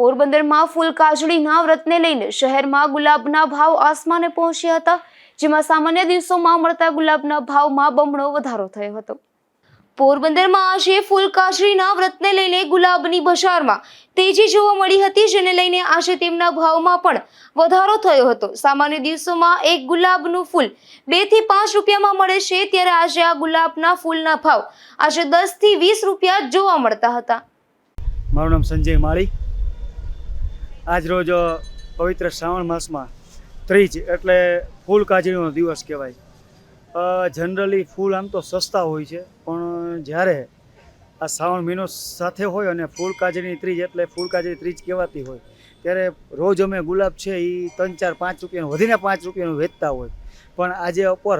પોરબંદરમાં ફૂલ કાજળીના વ્રતને લઈને શહેરમાં ગુલાબના ભાવ આસમાને પહોંચ્યા હતા, જેમાં સામાન્ય દિવસોમાં મળતા ગુલાબના ભાવમાં બમણો વધારો થયો હતો. પોરબંદરમાં આજે ફૂલ કાજળીના વ્રતને લઈને ગુલાબની બજારમાં તેજી જોવા મળી હતી, જેને લઈને આજે તેમના ભાવમાં પણ વધારો થયો હતો. સામાન્ય દિવસોમાં એક ગુલાબનું ફૂલ બેથી પાંચ રૂપિયામાં મળે છે, ત્યારે આજે આ ગુલાબના ફૂલના ભાવ આજે દસથી વીસ રૂપિયા જોવા મળતા હતા. મારું નામ સંજય માળી. આજ રોજ પવિત્ર શ્રાવણ માસમાં ત્રીજ એટલે ફૂલ કાજળીનો દિવસ કહેવાય. જનરલી ફૂલ આમ તો સસ્તા હોય છે, પણ જ્યારે આ શ્રાવણ મહિનો સાથે હોય અને ફૂલ કાજળીની ત્રીજ એટલે ફૂલ કાજળી ત્રીજ કહેવાતી હોય, ત્યારે રોજ અમે ગુલાબ છે એ ત્રણ ચાર પાંચ રૂપિયાનું, વધીને પાંચ રૂપિયાનું વેચતા હોય. પણ આજે ઉપર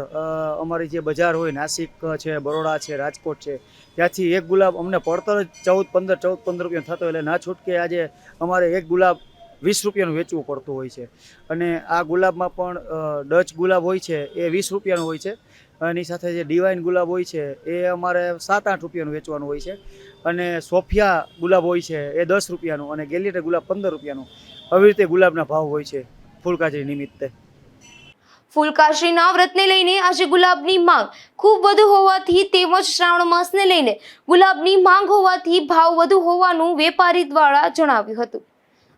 અમારી જે બજાર હોય, નાસિક છે, બરોડા છે, રાજકોટ છે, ત્યાંથી એક ગુલાબ અમને પડતર ચૌદ, પંદર ચૌદ, પંદર રૂપિયા થતો એટલે ના છૂટકે આજે અમારે એક ગુલાબ વીસ રૂપિયાનું વેચવું પડતું હોય છે. અને આ ગુલાબમાં પણ ડચ ગુલાબ હોય છે, એ વીસ રૂપિયાનું હોય છે. એની સાથે જે ડિવાઇન ગુલાબ હોય છે, એ અમારે સાત આઠ રૂપિયાનું વેચવાનું હોય છે. અને સોફિયા ગુલાબ હોય છે, એ દસ રૂપિયાનું અને ગેલિટર ગુલાબ પંદર રૂપિયાનું. આવી રીતે ગુલાબના ભાવ હોય છે ફૂલકાજરી નિમિત્તે. ફૂલકાશ્રીના વ્રતને લઈને આજે ગુલાબની માંગ ખૂબ વધુ હોવાથી તેમજ શ્રાવણ માસને લઈને ગુલાબની માંગ હોવાથી ભાવ વધુ હોવાનું વેપારી દ્વારા જણાવ્યું હતું.